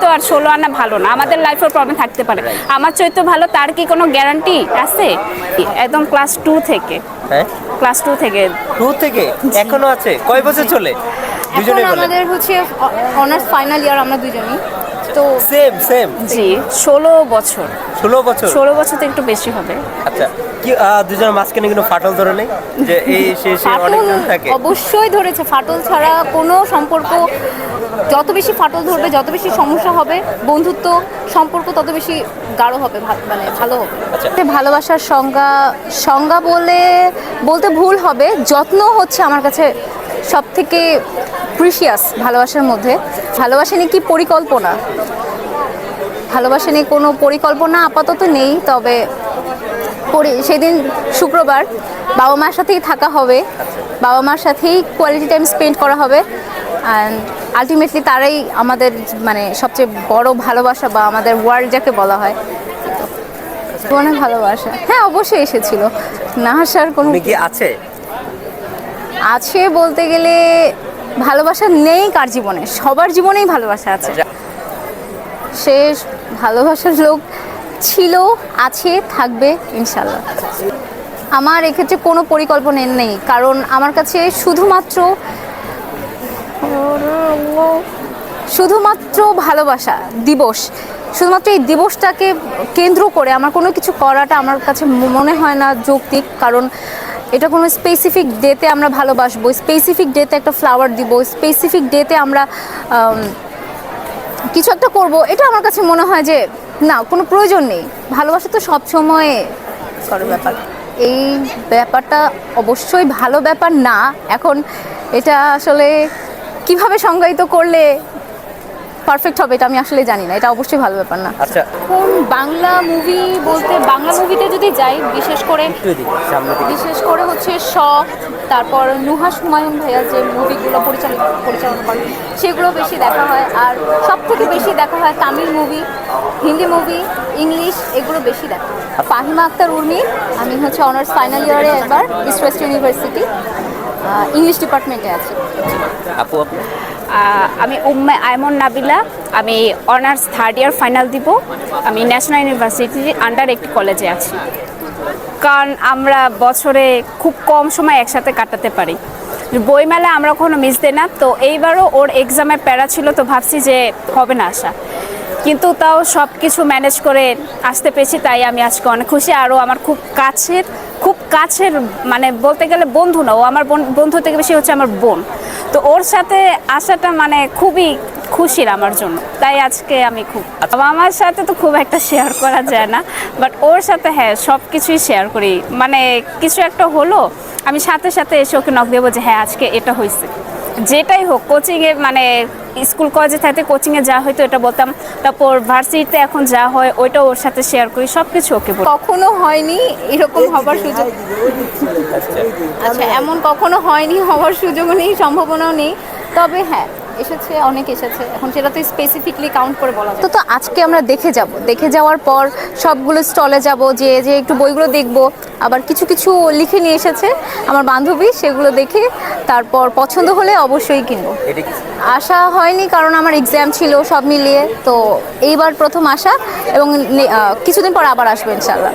তো আর ষোলো আনা ভালো না। আমাদের লাইফের প্রবলেম থাকতে পারে। আমার চরিত্র ভালো তার কি কোনো গ্যারান্টি আছে? একদম ক্লাস টু থেকে। হ্যাঁ? ক্লাস টু থেকে। টু থেকে? এখনও আছে? কয় বছর চলে? এখন আমাদের হচ্ছে অনার্স ফাইনাল ইয়ার আমরা দুজনেই। তো সেম সেম জি ষোলো বছর। ষোলো বছর? ষোলো বছর তো একটু বেশি হবে। আচ্ছা কি দুজনের মাঝখানে কোনো ফাটল ধরে নেই? যে এই সে সে অনেকজন থাকে। অবশ্যই ধরেছে। ফাটল ছাড়া কোনো সম্পর্ক যত বেশি ফাটল ধরবে যত বেশি সমস্যা হবে বন্ধুত্ব সম্পর্ক তত বেশি গাঢ় হবে মানে ভালো হবে। আচ্ছা। ভালোবাসার সংজ্ঞা সংজ্ঞা বলে বলতে ভুল হবে। যত্ন হচ্ছে আমার কাছে সব থেকে প্রিশিয়াস ভালোবাসার মধ্যে। ভালোবাসা নিয়ে কি পরিকল্পনা? ভালোবাসা নিয়ে কোনো পরিকল্পনা আপাতত নেই, তবে সেদিন শুক্রবার বাবা মার সাথেই থাকা হবে। বাবা মার সাথেই কোয়ালিটি টাইম স্পেন্ড করা হবে। অ্যান্ড আলটিমেটলি তারাই আমাদের মানে সবচেয়ে বড় ভালোবাসা বা আমাদের ওয়ার্ল্ড যাকে বলা হয়। অনেক ভালোবাসা। হ্যাঁ অবশ্যই এসেছিল। না আসার কোনো কি আছে? আছে বলতে গেলে ভালোবাসা নেই কার জীবনে সবার জীবনেই ভালোবাসা আছে। সে ভালোবাসার লোক ছিল আছে থাকবে ইনশাল্লাহ আমার এক্ষেত্রে কোনো পরিকল্পনা নেই কারণ আমার কাছে শুধুমাত্র শুধুমাত্র ভালোবাসা দিবস শুধুমাত্র এই দিবসটাকে কেন্দ্র করে আমার কোনো কিছু করাটা আমার কাছে মনে হয় না যৌক্তিক কারণ এটা কোনো স্পেসিফিক ডেতে আমরা ভালোবাসবো। স্পেসিফিক ডেতে একটা ফ্লাওয়ার দিব স্পেসিফিক ডেতে আমরা কিছু একটা করব। এটা আমার কাছে মনে হয় যে না কোনো প্রয়োজন নেই। ভালোবাসা তো সবসময় করার ব্যাপার। এই ব্যাপারটা অবশ্যই ভালো ব্যাপার না। এখন এটা আসলে কীভাবে সংজ্ঞায়িত করলে পারফেক্ট হবে এটা আমি আসলে জানি না এটা অবশ্যই ভালো ব্যাপার না। আচ্ছা। এখন বাংলা মুভি বলতে বাংলা মুভিতে যদি যাই বিশেষ করে বিশেষ করে হচ্ছে শখ তারপর নুহাস হুমায়ুন ভাইয়া যে মুভিগুলো পরিচালিত পরিচালনা করে সেগুলো বেশি দেখা হয়। আর সব থেকে বেশি দেখা হয় Tamil movie Hindi movie English এগুলো বেশি দেখা হয়। ফাহিমা আক্তার উর্মি আমি হচ্ছে অনার্স ফাইনাল ইয়ারে একবার ইস্ট ওয়েস্ট ইউনিভার্সিটি ইংলিশ ডিপার্টমেন্টে আছি। আপু আপনি আমি উম্মে আয়মন নাবিলা, আমি অনার্স থার্ড ইয়ার ফাইনাল দিব। আমি ন্যাশনাল ইউনিভার্সিটির আন্ডার একটি কলেজে আছি। কারণ আমরা বছরে খুব কম সময় একসাথে কাটাতে পারি। বইমেলা আমরা কখনো মিস দিই না, তো এইবারও ওর এক্সামে প্যারা ছিল, তো ভাবছি যে হবে না আসা কিন্তু তাও সব কিছু ম্যানেজ করে আসতে পেরেছি, তাই আমি আজকে অনেক খুশি। আরও আমার খুব কাছের খুব কাছের মানে বলতে গেলে বন্ধু না ও আমার বোন- বন্ধু থেকে বেশি হচ্ছে আমার বোন। তো ওর সাথে আসাটা মানে খুবই খুশির আমার জন্য তাই আজকে আমি খুব বাবা আমার সাথে তো খুব একটা শেয়ার করা যায় না বাট ওর সাথে হ্যাঁ সব কিছুই শেয়ার করি। মানে কিছু একটা হলো আমি সাথে সাথে এসে ওকে নক দেবো যে হ্যাঁ আজকে এটা হয়েছে যেটাই হোক কোচিংয়ে মানে স্কুল কলেজে থাকতে কোচিংয়ে যা হয়তো এটা বলতাম। তারপর ভার্সিটিতে এখন যা হয় ওইটা ওর সাথে শেয়ার করি সব কিছু ওকে বলি। কখনো হয়নি এরকম হবার সুযোগ। আচ্ছা। আচ্ছা এমন কখনো হয়নি হবার সুযোগও নেই সম্ভাবনাও নেই। তবে হ্যাঁ এসেছে অনেক এসেছে। এখন সেটা তো স্পেসিফিকলি কাউন্ট করে বলা তো তো আজকে আমরা দেখে যাব। দেখে যাওয়ার পর সবগুলো স্টলে যাব যে যে একটু বইগুলো দেখব। আবার কিছু কিছু লিখে নিয়ে এসেছে আমার বান্ধবী সেগুলো দেখে তারপর পছন্দ হলে অবশ্যই কিনবো। আসা হয়নি কারণ আমার এক্সাম ছিল সব মিলিয়ে। তো এইবার প্রথম আসা এবং নে- কিছুদিন পর আবার আসব ইনশাল্লাহ